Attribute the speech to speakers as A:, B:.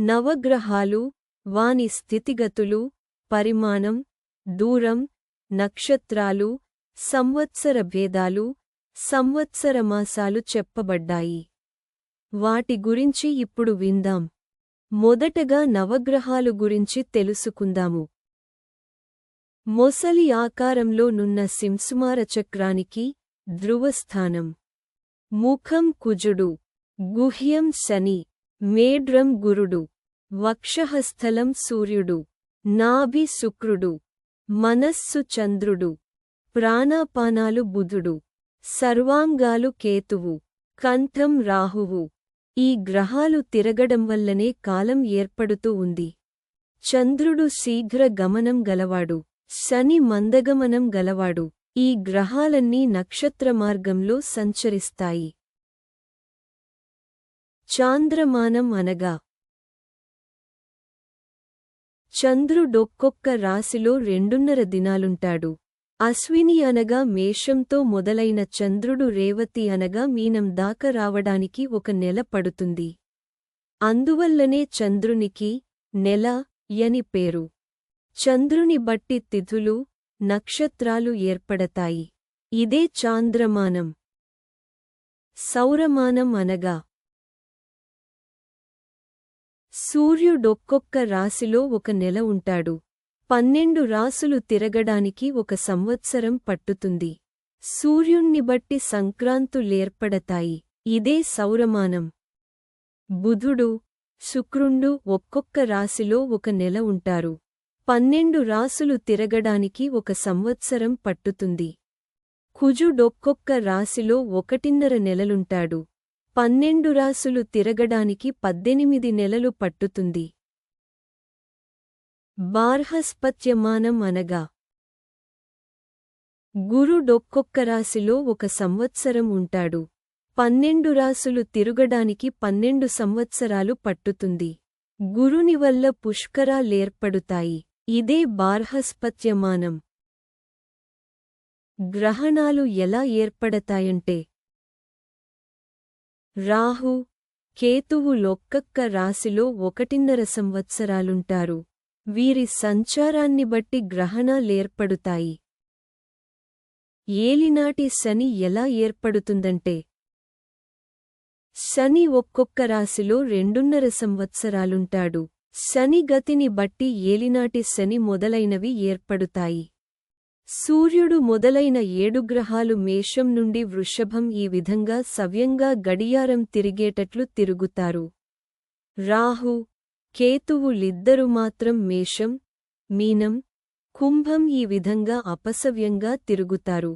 A: నవగ్రహాలు వాని స్థితిగతులు పరిమాణం దూరం నక్షత్రాలు సంవత్సర భేదాలు సంవత్సరమాసాలు చెప్పబడ్డాయి. వాటి గురించి ఇప్పుడు విందాం. మొదటగా నవగ్రహాలు గురించి తెలుసుకుందాము. మొసలి ఆకారంలో నున్న సింసుమార చక్రానికి ధ్రువస్థానం. ముఖం కుజుడు గుహ్యం శని. మేడ్రం గురుడు. వక్షహస్థలం సూర్యుడు. నాభి శుక్రుడు. మనస్సు చంద్రుడు. ప్రాణాపానాలు బుధుడు. సర్వాంగాలు కేతువు. కంఠం రాహువు. ఈ గ్రహాలు తిరగడం వల్లనే కాలం ఏర్పడుతూ ఉంది. చంద్రుడు శీఘ్ర గమనం గలవాడు. శని మందగమనం గలవాడు. ఈ గ్రహాలన్నీ నక్షత్ర మార్గంలో సంచరిస్తాయి. చాంద్రమానం అనగా చంద్రుడొక్కొక్క రాశిలో రెండున్నర దినాలుంటాడు. అశ్విని అనగా మేషంతో మొదలైన చంద్రుడు రేవతి అనగా మీనం దాకా రావడానికి ఒక నెల పడుతుంది. అందువల్లనే చంద్రునికి నెల యని పేరు. చంద్రుని బట్టి తిథులు నక్షత్రాలు ఏర్పడతాయి. ఇదే చాంద్రమానం. సౌరమానం అనగా సూర్యుడొక్కొక్క రాశిలో ఒక నెల ఉంటాడు. పన్నెండు రాసులు తిరగడానికి ఒక సంవత్సరం పట్టుతుంది. సూర్యుణ్ణి బట్టి సంక్రాంతులేర్పడతాయి ఇదే సౌరమానం. బుధుడు శుక్రుండు ఒక్కొక్క రాశిలో ఒక నెల ఉంటారు. పన్నెండు రాసులు తిరగడానికి ఒక సంవత్సరం పట్టుతుంది. కుజుడొక్కొక్క రాశిలో ఒకటిన్నర నెలలుంటాడు. పన్నెండు రాసులు తిరగడానికి పద్దెనిమిది నెలలు పట్టుతుంది. బార్హస్పత్యమానం అనగా గురుడొక్కొక్క రాశిలో ఒక సంవత్సరం ఉంటాడు. పన్నెండు రాసులు తిరుగడానికి పన్నెండు సంవత్సరాలు పట్టుతుంది. గురుని వల్ల పుష్కరాలేర్పడుతాయి ఇదే బార్హస్పత్యమానం. గ్రహణాలు ఎలా ఏర్పడతాయంటే రాహు కేతువు లొక్కక్క రాశిలో ఒకటిన్నర సంవత్సరాలుంటారు. వీరి సంచారాన్ని బట్టి గ్రహణాలేర్పడుతాయి. ఏలినాటి శని ఎలా ఏర్పడుతుందంటే శని ఒక్కొక్క రాశిలో రెండున్నర సంవత్సరాలుంటాడు. శని గతిని బట్టి ఏలినాటి శని మొదలైనవి ఏర్పడుతాయి. సూర్యుడు మొదలైన ఏడు గ్రహాలు మేషం నుండి వృషభం ఈ విధంగా సవ్యంగా గడియారం తిరిగేటట్లు తిరుగుతారు. రాహు కేతువులిద్దరు మాత్రం మేషం మీనం కుంభం ఈ విధంగా అపసవ్యంగా తిరుగుతారు.